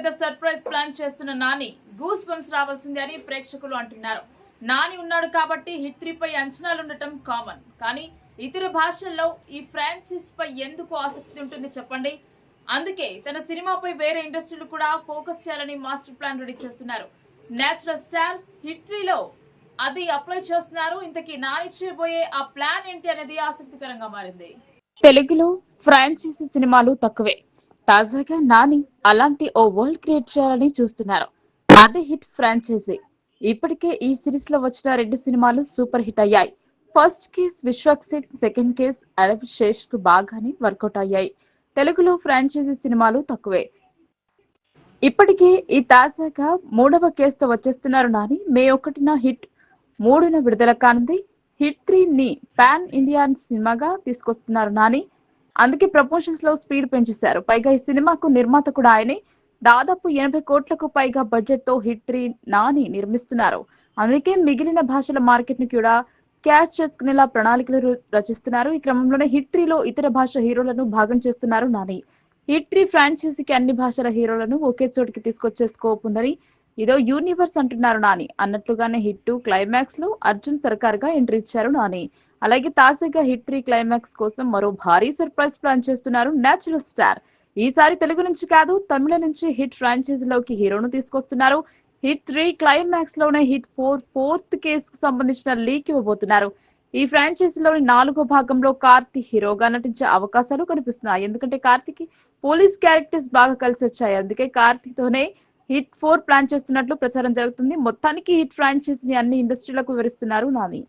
పెద్ద surprise plan చేస్తున్న Nani goose bumps రావాల్సిందే అని ప్రేక్షకులు అంటున్నారు. నాని ఉన్నాడు కాబట్టి హిట్ పై అంచనాలు ఉండటం కామన్. కానీ ఇతర భాషల్లో ఈ ఫ్రాంచైజ్ పై ఎందుకు ఆసక్తి ఉంటుంది చెప్పండి. అందుకే తన సినిమాపై వేరే ఇండస్ట్రీలు కూడా ఫోకస్ చేయాలని మాస్టర్ ప్లాన్ రెడీ చేస్తున్నారు. నేచురల్ స్టార్ హిట్ త్రీలో అది అప్లై చేస్తున్నారు. ఇంతకీ నాని చేయబోయే ఆ ప్లాన్ ఏంటి అనేది ఆసక్తికరంగా మారింది. తెలుగులో ఫ్రాంచైజీ సినిమాలు తక్కువే. తాజాగా నాని అలాంటి ఓ వరల్డ్ క్రియేట్ చేయాలని చూస్తున్నారు. అదే హిట్ ఫ్రాంచైజీ. ఇప్పటికే ఈ సిరీస్లో వచ్చిన రెండు సినిమాలు సూపర్ హిట్ అయ్యాయి. First case Vishwak second case Arab శేష్కు బాగానే వర్కౌట్ అయ్యాయి. తెలుగులో ఫ్రాంచైజీ సినిమాలు తక్కువే. ఇప్పటికే ఈ తాజాగా మూడవ కేసుతో వచ్చేస్తున్నారు నాని. మే ఒకటిన హిట్ మూడున విడుదల కానుంది. హిట్ త్రీ ని పాన్ ఇండియన్ సినిమాగా తీసుకొస్తున్నారు నాని. అందుకే ప్రమోషన్స్లో స్పీడ్ పెంచేశారు. పైగా ఈ సినిమాకు నిర్మాత కూడా ఆయనే. దాదాపు ఎనభై కోట్లకు పైగా బడ్జెట్తో హిట్ త్రీ నాని నిర్మిస్తున్నారు. అందుకే మిగిలిన భాషల మార్కెట్ని కూడా క్యాచ్ చేసుకునేలా ప్రణాళికలు రచిస్తున్నారు. ఈ క్రమంలోనే హిట్ త్రీలో ఇతర భాష హీరోలను భాగం చేస్తున్నారు నాని. హిట్ త్రీ ఫ్రాంచైజీకి అన్ని భాషల హీరోలను ఒకే చోటికి తీసుకొచ్చే స్కోప్ ఉందని ఇదో యూనివర్స్ అంటున్నారు నాని. అన్నట్లుగానే హిట్ క్లైమాక్స్లో అర్జున్ సర్కార్గా ఎంట్రీ ఇచ్చారు నాని. అలాగే తాజాగా హిట్ త్రీ క్లైమాక్స్ కోసం మరో భారీ సర్ప్రైజ్ ప్లాన్ చేస్తున్నారు నేచురల్ స్టార్ ఈసారి తెలుగు నుంచి కాదు తమిళ నుంచి హిట్ ఫ్రాంచైజీలోకి హీరోను తీసుకొస్తున్నారు. హిట్ త్రీ క్లైమాక్స్లోనే హిట్ ఫోర్ ఫోర్త్ కేసుకు సంబంధించిన లీక్ ఇవ్వబోతున్నారు. ఈ ఫ్రాంచైజ్లోని నాలుగో భాగంలో కార్తీ హీరోగా నటించే అవకాశాలు కనిపిస్తున్నాయి. ఎందుకంటే కార్తీకి పోలీస్ క్యారెక్టర్స్ బాగా కలిసి వచ్చాయి అందుకే కార్తీతోనే హిట్ ఫోర్ ప్లాన్ చేస్తున్నట్లు ప్రచారం జరుగుతుంది. మొత్తానికి హిట్ ఫ్రాంచైజీని అన్ని ఇండస్ట్రీలకు వివరిస్తున్నారు నాని.